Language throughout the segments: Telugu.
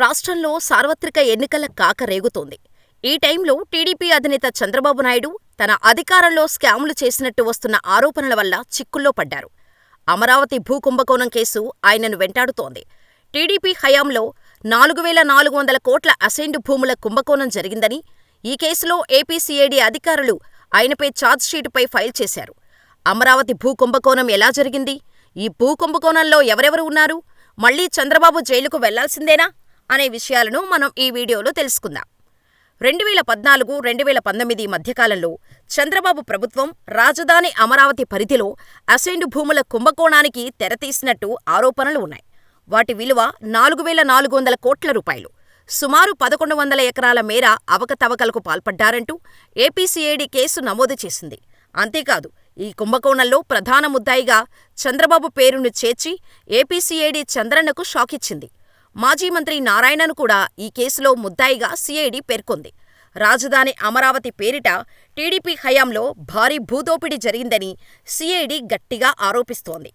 రాష్ట్రంలో సార్వత్రిక ఎన్నికల కాక రేగుతోంది. ఈ టైంలో టీడీపీ అధినేత చంద్రబాబు నాయుడు తన అధికారంలో స్కాములు చేసినట్టు వస్తున్న ఆరోపణల వల్ల చిక్కుల్లో పడ్డారు. అమరావతి భూ కుంభకోణం కేసు ఆయనను వెంటాడుతోంది. టీడీపీ హయాంలో నాలుగు వేల నాలుగు వందల కోట్ల అసైన్డ్ భూముల కుంభకోణం జరిగిందని, ఈ కేసులో ఏపీ సీఐడీ అధికారులు ఆయనపై ఛార్జ్షీటుపై ఫైల్ చేశారు. అమరావతి భూ కుంభకోణం ఎలా జరిగింది? ఈ భూ కుంభకోణంలో ఎవరెవరు ఉన్నారు? మళ్ళీ చంద్రబాబు జైలుకు వెళ్ళాల్సిందేనా? అనే విషయాలను మనం ఈ వీడియోలో తెలుసుకుందాం. రెండువేల పద్నాలుగు రెండువేల పంతొమ్మిది మధ్యకాలంలో చంద్రబాబు ప్రభుత్వం రాజధాని అమరావతి పరిధిలో అసైన్డ్ భూముల కుంభకోణానికి తెరతీసినట్టు ఆరోపణలు ఉన్నాయి. వాటి విలువ నాలుగు వేల నాలుగు వందల కోట్ల రూపాయలు. సుమారు పదకొండు వందల ఎకరాల మేర అవకతవకలకు పాల్పడ్డారంటూ ఏపీసీఐడి కేసు నమోదు చేసింది. అంతేకాదు ఈ కుంభకోణంలో ప్రధాన ముద్దాయిగా చంద్రబాబు పేరును చేర్చి ఏపీసీఐడి చంద్రన్నకు షాకిచ్చింది. మాజీ మంత్రి నారాయణను కూడా ఈ కేసులో ముద్దాయిగా సీఐడీ పేర్కొంది. రాజధాని అమరావతి పేరిట టీడీపీ హయాంలో భారీ భూదోపిడీ జరిగిందని సీఐడీ గట్టిగా ఆరోపిస్తోంది.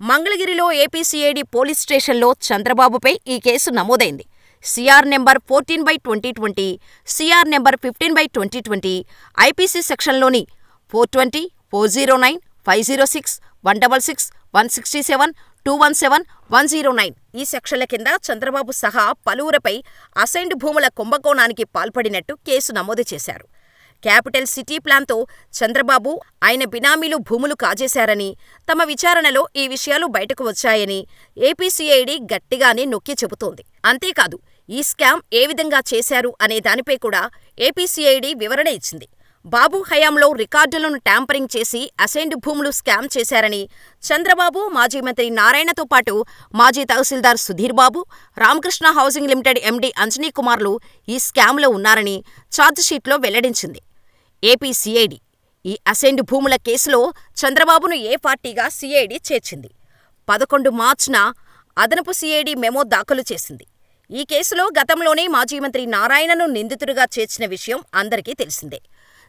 మంగళగిరిలో ఏపీసీఐడీ పోలీస్ స్టేషన్లో చంద్రబాబుపై ఈ కేసు నమోదైంది. CR number fourteen by twenty twenty, CR number fifteen by twenty twenty, IPC సెక్షన్లోని four twenty, four zero nine, five zero six, one double six, one sixty seven, two one seven, one zero nine ఈ సెక్షన్ల కింద చంద్రబాబు సహా పలువురిపై అసైన్డ్ భూముల కుంభకోణానికి పాల్పడినట్టు కేసు నమోదు చేశారు. క్యాపిటల్ సిటీ ప్లాన్తో చంద్రబాబు, ఆయన బినామీలు భూములు కాజేశారని, తమ విచారణలో ఈ విషయాలు బయటకు వచ్చాయని ఏపీసీఐడి గట్టిగానే నొక్కి చెబుతోంది. అంతేకాదు ఈ స్కామ్ ఏ విధంగా చేశారు అనే దానిపై కూడా ఏపీసీఐడి వివరణ ఇచ్చింది. బాబు హయాంలో రికార్డులను ట్యాంపరింగ్ చేసి అసైన్డ్ భూములు స్కామ్ చేశారని చంద్రబాబు, మాజీ మంత్రి నారాయణతో పాటు మాజీ tahsildar Sudhir Babu, Ramakrishna housing limited MD Anjani కుమార్లు ఈ స్కామ్లో ఉన్నారని ఛార్జిషీట్లో వెల్లడించింది. ఏపీ సీఐడీ ఈ అసైన్డ్ భూముల కేసులో చంద్రబాబును ఏ పార్టీగా సీఐడీ చేర్చింది. పదకొండు మార్చ్న అదనపు సీఐడీ మెమో దాఖలు చేసింది. ఈ కేసులో గతంలోనే మాజీ మంత్రి నారాయణను నిందితుడిగా చేర్చిన విషయం అందరికీ తెలిసిందే.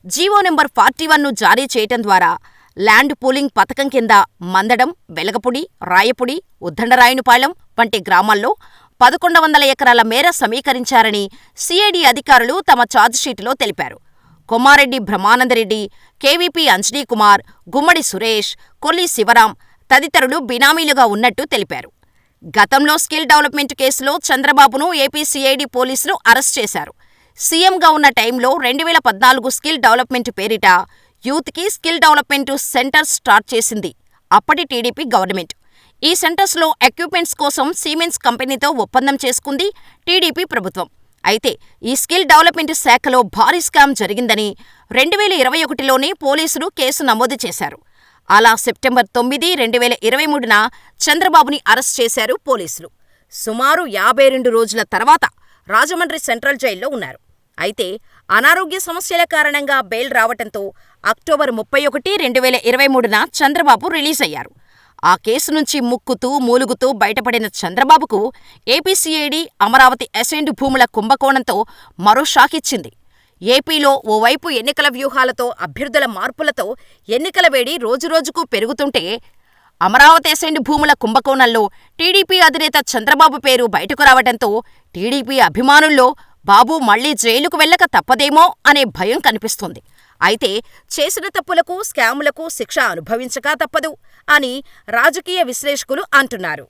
జీవో నెంబర్ ఫార్టీ వన్ను జారీ చేయటం ద్వారా ల్యాండ్ పూలింగ్ పథకం కింద మందడం, వెలగపూడి, రాయపూడి, ఉద్దండరాయునిపాలెం వంటి గ్రామాల్లో పదకొండు వందల ఎకరాల మేర సమీకరించారని సిఐడి అధికారులు తమ ఛార్జిషీటులో తెలిపారు. కొమ్మారెడ్డి బ్రహ్మానందరెడ్డి, కేవీపీ అంజనీకుమార్, గుమ్మడి సురేష్, కొల్లి శివరాం తదితరులు బినామీలుగా ఉన్నట్టు తెలిపారు. గతంలో స్కిల్ డెవలప్మెంట్ కేసులో చంద్రబాబును ఏపీ సిఐడి పోలీసులు అరెస్ట్ చేశారు. సీఎంగా ఉన్న టైంలో రెండువేల పద్నాలుగు స్కిల్ డెవలప్మెంట్ పేరిట యూత్కి స్కిల్ డెవలప్మెంట్ సెంటర్ స్టార్ట్ చేసింది అప్పటి టీడీపీ గవర్నమెంట్. ఈ సెంటర్స్లో ఎక్విప్మెంట్స్ కోసం సీమెన్స్ కంపెనీతో ఒప్పందం చేసుకుంది టీడీపీ ప్రభుత్వం. అయితే ఈ స్కిల్ డెవలప్మెంట్ శాఖలో భారీ స్కామ్ జరిగిందని రెండువేల ఇరవై ఒకటిలోనే పోలీసులు కేసు నమోదు చేశారు. అలా సెప్టెంబర్ తొమ్మిది, రెండువేల ఇరవై మూడున చంద్రబాబుని అరెస్ట్ చేశారు పోలీసులు. సుమారు యాభై రెండు రోజుల తర్వాత రాజమండ్రి సెంట్రల్ జైల్లో ఉన్నారు. అయితే అనారోగ్య సమస్యల కారణంగా బెయిల్ రావటంతో అక్టోబర్ ముప్పై ఒకటి, రెండువేల ఇరవై మూడున చంద్రబాబు రిలీజ్ అయ్యారు. ఆ కేసు నుంచి ముక్కుతూ, మూలుగుతూ బయటపడిన చంద్రబాబుకు ఏపీసీఐడి అమరావతి అసైన్డ్ భూముల కుంభకోణంతో మరో షాక్ ఇచ్చింది ఏపీలో ఓవైపు ఎన్నికల వ్యూహాలతో, అభ్యర్థుల మార్పులతో ఎన్నికల వేడి రోజురోజుకూ పెరుగుతుంటే, అమరావతి అసైన్డ్ భూముల కుంభకోణంలో టీడీపీ అధినేత చంద్రబాబు పేరు బయటకు రావడంతో టీడీపీ అభిమానుల్లో బాబు మళ్ళీ జైలుకు వెళ్ళక తప్పదేమో అనే భయం కనిపిస్తోంది. అయితే చేసిన తప్పులకు, స్కాములకు శిక్ష అనుభవించక తప్పదు అని రాజకీయ విశ్లేషకులు అంటున్నారు.